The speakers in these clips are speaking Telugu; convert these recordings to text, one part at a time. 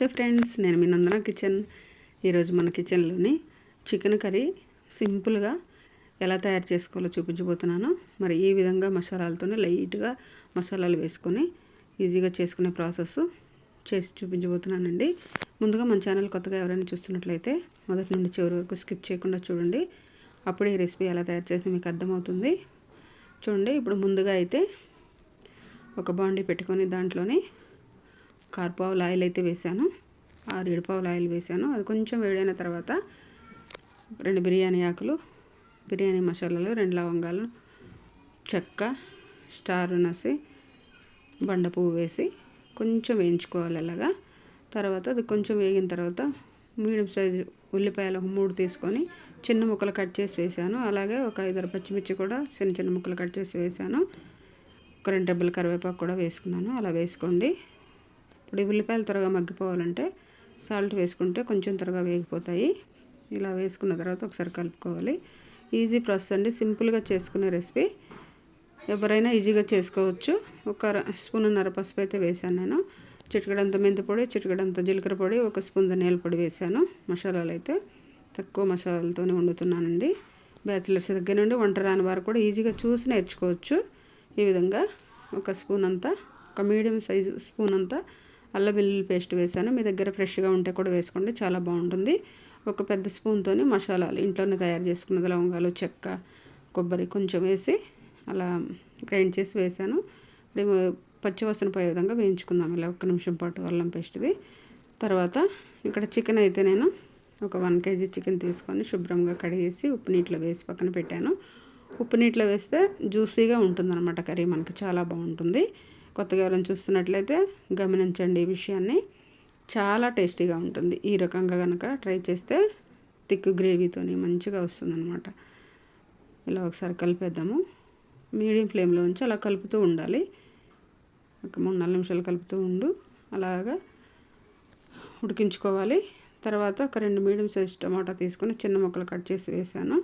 నమస్తే ఫ్రెండ్స్ నేను మీ నందన కిచెన్. ఈరోజు మన కిచెన్లోని చికెన్ కర్రీ సింపుల్గా ఎలా తయారు చేసుకోవాలో చూపించబోతున్నాను. మరి ఈ విధంగా మసాలాలతోనే లైట్గా మసాలాలు వేసుకొని ఈజీగా చేసుకునే ప్రాసెస్ చేసి చూపించబోతున్నానండి. ముందుగా మన ఛానల్ కొత్తగా ఎవరైనా చూస్తున్నట్లయితే మొదటి నుండి చివరి వరకు స్కిప్ చేయకుండా చూడండి. అప్పుడు ఈ రెసిపీ ఎలా తయారు చేసి మీకు అర్థమవుతుంది. చూడండి ఇప్పుడు ముందుగా అయితే ఒక బాండీ పెట్టుకొని దాంట్లోని కార్పావుల ఆయిల్ అయితే వేసాను ఆరు ఏడుపావుల ఆయిల్ వేసాను అది కొంచెం వేడైన తర్వాత రెండు బిర్యానీ ఆకులు బిర్యానీ మసాలాలు రెండు లవంగాలు చెక్క స్టార్ నసి బండ పువ్వు వేసి కొంచెం వేయించుకోవాలి అలాగా. తర్వాత అది కొంచెం వేగిన తర్వాత మీడియం సైజు ఉల్లిపాయలు ఒక మూడు తీసుకొని చిన్న ముక్కలు కట్ చేసి వేసాను అలాగే ఒక ఐదారు పచ్చిమిర్చి కూడా చిన్న చిన్న ముక్కలు కట్ చేసి వేసాను ఒక రెండు డబ్బుల కరివేపాకు కూడా వేసుకున్నాను. అలా వేసుకోండి. ఇప్పుడు ఈ ఉల్లిపాయలు త్వరగా మగ్గిపోవాలంటే సాల్ట్ వేసుకుంటే కొంచెం త్వరగా వేగిపోతాయి. ఇలా వేసుకున్న తర్వాత ఒకసారి కలుపుకోవాలి. ఈజీ ప్రాసెస్ అండి. సింపుల్గా చేసుకునే రెసిపీ. ఎవరైనా ఈజీగా చేసుకోవచ్చు. ఒక స్పూన్నర పసుపు అయితే వేసాను నేను. చిటికడంత మెంతి పొడి చిటికడంత జీలకర్ర పొడి ఒక స్పూన్ ధనియాల పొడి వేసాను మసాలాలు అయితే తక్కువ మసాలాలతోనే వండుతున్నానండి. బ్యాచిలర్స్ దగ్గర నుండి వంట రాని వారు కూడా ఈజీగా చూసి నేర్చుకోవచ్చు. ఈ విధంగా ఒక స్పూన్ అంతా ఒక మీడియం సైజు స్పూన్ అంతా అల్లం వెల్లుల్లి పేస్ట్ వేసాను. మీ దగ్గర ఫ్రెష్గా ఉంటే కూడా వేసుకోండి చాలా బాగుంటుంది. ఒక పెద్ద స్పూన్తోని మసాలాలు ఇంట్లోనే తయారు చేసుకున్నది లవంగాలు చెక్క కొబ్బరి కొంచెం వేసి అలా గ్రైండ్ చేసి వేసాను. మేము పచ్చివాసన పోయే విధంగా వేయించుకుందాం. ఇలా ఒక్క నిమిషం పాటు అల్లం పేస్ట్ది. తర్వాత ఇక్కడ చికెన్ అయితే నేను ఒక వన్ కేజీ చికెన్ తీసుకొని శుభ్రంగా కడిగేసి ఉప్పు నీటిలో వేసి పక్కన పెట్టాను. ఉప్పు నీటిలో వేస్తే జ్యూసీగా ఉంటుందన్నమాట కర్రీ మనకి చాలా బాగుంటుంది. కొత్తగా ఎవరైనా చూస్తున్నట్లయితే గమనించండి ఈ విషయాన్ని. చాలా టేస్టీగా ఉంటుంది. ఈ రకంగా కనుక ట్రై చేస్తే థిక్ గ్రేవీతోని మంచిగా వస్తుందన్నమాట. ఇలా ఒకసారి కలిపేద్దాము. మీడియం ఫ్లేమ్లో ఉంచి అలా కలుపుతూ ఉండాలి. ఒక మూడు నాలుగు నిమిషాలు కలుపుతూ ఉండు. అలాగా ఉడికించుకోవాలి. తర్వాత ఒక రెండు మీడియం సైజ్ టమాటా తీసుకొని చిన్న ముక్కలు కట్ చేసి వేసాను.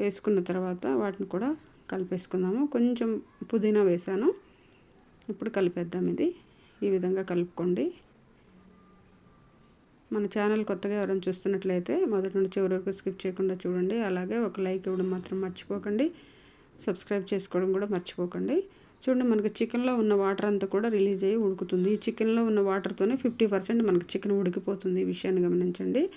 వేసుకున్న తర్వాత వాటిని కూడా కలిపేసుకుందాము. కొంచెం పుదీనా వేసాను. ఇప్పుడు కలిపేద్దాం ఇది. ఈ విధంగా కలుపుకోండి. మన ఛానల్ కొత్తగా ఎవరైనా చూస్తున్నట్లయితే మొదటి నుండి చివరి వరకు స్కిప్ చేయకుండా చూడండి. అలాగే ఒక లైక్ ఇవ్వడం మాత్రం మర్చిపోకండి. సబ్స్క్రైబ్ చేసుకోవడం కూడా మర్చిపోకండి. చూడండి మనకి చికెన్లో ఉన్న వాటర్ అంతా కూడా రిలీజ్ అయ్యి ఉడుకుతుంది. ఈ చికెన్లో ఉన్న వాటర్తోనే ఫిఫ్టీ పర్సెంట్ మనకి చికెన్ ఉడికిపోతుంది ఈ విషయాన్ని గమనించండి.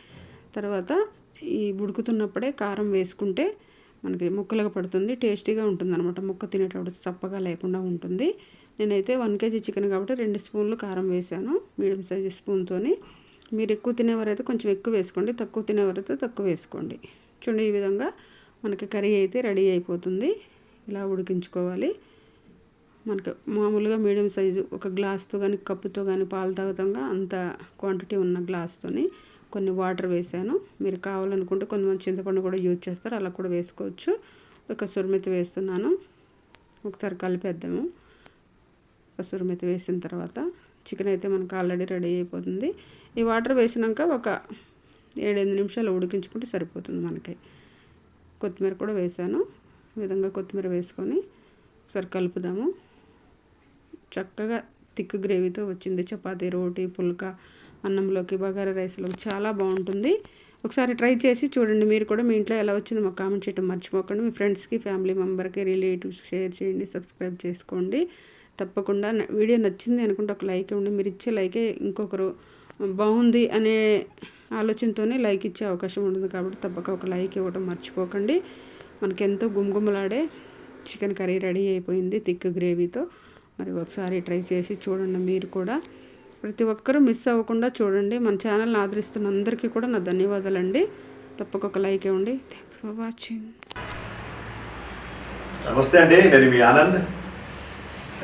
తర్వాత ఈ ఉడుకుతున్నప్పుడే కారం వేసుకుంటే మనకి ముక్కలుగా పడుతుంది. టేస్టీగా ఉంటుంది అనమాట ముక్క తినేటప్పుడు చప్పగా లేకుండా ఉంటుంది. నేనైతే వన్ కేజీ చికెన్ కాబట్టి రెండు స్పూన్లు కారం వేసాను మీడియం సైజు స్పూన్తోని. మీరు ఎక్కువ తినేవారైతే కొంచెం ఎక్కువ వేసుకోండి తక్కువ తినేవారైతే తక్కువ వేసుకోండి. చూడండి ఈ విధంగా మనకి కర్రీ అయితే రెడీ అయిపోతుంది. ఇలా ఉడికించుకోవాలి. మనకు మామూలుగా మీడియం సైజు ఒక గ్లాస్తో కానీ కప్పుతో కానీ పాలు తాగుతాంగా అంత క్వాంటిటీ ఉన్న గ్లాస్తోని కొన్ని వాటర్ వేసాను. మీరు కావాలనుకుంటే కొంతమంది చింతపండు కూడా యూజ్ చేస్తారు అలా కూడా వేసుకోవచ్చు. ఒక సురమితి వేస్తున్నాను. ఒకసారి కలిపేద్దాము. ఒక సురమితి వేసిన తర్వాత చికెన్ అయితే మనకు ఆల్రెడీ రెడీ అయిపోతుంది. ఈ వాటర్ వేసినాక ఒక ఏడెనిమిది నిమిషాలు ఉడికించుకుంటే సరిపోతుంది మనకి. కొత్తిమీర కూడా వేసాను. ఈ విధంగా కొత్తిమీర వేసుకొని ఒకసారి కలుపుదాము. చక్కగా థిక్ గ్రేవీతో వచ్చింది. చపాతీ రోటీ పుల్కా అన్నంలోకి బగారా రైస్లోకి చాలా బాగుంటుంది. ఒకసారి ట్రై చేసి చూడండి. మీరు కూడా మీ ఇంట్లో ఎలా వచ్చిందో మాకు కామెంట్ చేయడం మర్చిపోకండి. మీ ఫ్రెండ్స్కి ఫ్యామిలీ మెంబర్కి రిలేటివ్స్ షేర్ చేయండి. సబ్స్క్రైబ్ చేసుకోండి. తప్పకుండా వీడియో నచ్చింది అనుకుంటే ఒక లైక్ ఇవ్వండి. మీరు ఇచ్చే లైకే ఇంకొకరు బాగుంది అనే ఆలోచనతోనే లైక్ ఇచ్చే అవకాశం ఉంటుంది కాబట్టి తప్పక ఒక లైక్ ఇవ్వడం మర్చిపోకండి. మనకి ఎంతో గుమగుమలాడే చికెన్ కర్రీ రెడీ అయిపోయింది థిక్ గ్రేవీతో. మరి ఒకసారి ట్రై చేసి చూడండి మీరు కూడా. ప్రతి ఒక్కరూ మిస్ అవ్వకుండా చూడండి. మన ఛానల్ని ఆదరిస్తున్న అందరికీ కూడా నా ధన్యవాదాలండి. తప్పక ఒక లైక్ ఇవ్వండి. Thanks for watching. నమస్తే అండి. నేను మీ ఆనంద్.